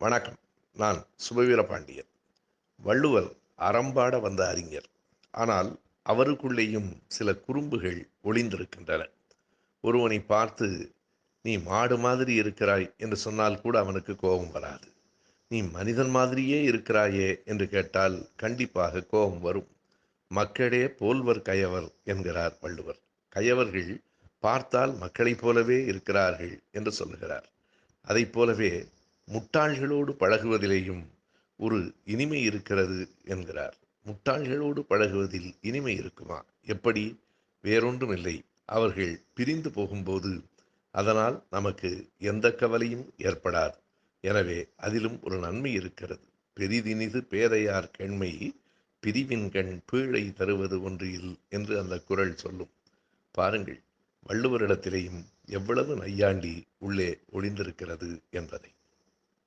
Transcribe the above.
வணக்கம். நான் சுபவீர பாண்டியன் வள்ளுவர் அறம்பாட வந்த அறிஞர். ஆனால் அவருக்குள்ளேயும் சில குறும்புகள் ஒளிந்திருக்கின்றன. ஒருவனை பார்த்து நீ மாடு மாதிரி இருக்கிறாய் என்று சொன்னால் கூட அவனுக்கு கோபம் வராது. நீ மனிதன் மாதிரியே இருக்கிறாயே என்று கேட்டால் கண்டிப்பாக கோபம் வரும். மக்களே போல்வர் கயவர் என்கிறார் வள்ளுவர். கயவர்கள் பார்த்தால் மக்களைப் போலவே இருக்கிறார்கள் என்று சொல்லுகிறார். அதைப் போலவே முட்டாள்களோடு பழகுவதிலேயும் ஒரு இனிமை இருக்கிறது என்கிறார். முட்டாள்களோடு பழகுவதில் இனிமை இருக்குமா? எப்படி? வேறொன்றும் இல்லை அவர்கள் பிரிந்து போகும்போது அதனால் நமக்கு எந்த கவலையும் ஏற்படாது. எனவே அதிலும் ஒரு நன்மை இருக்கிறது. பெரிதினிது பேதையார் கண்மை பிரிவின் கண் பீழை தருவது ஒன்றில் என்று அந்த குரல் சொல்லும். பாருங்கள் வள்ளுவரிடத்திலேயும் எவ்வளவு நையாண்டி உள்ளே ஒளிந்திருக்கிறது என்பதை.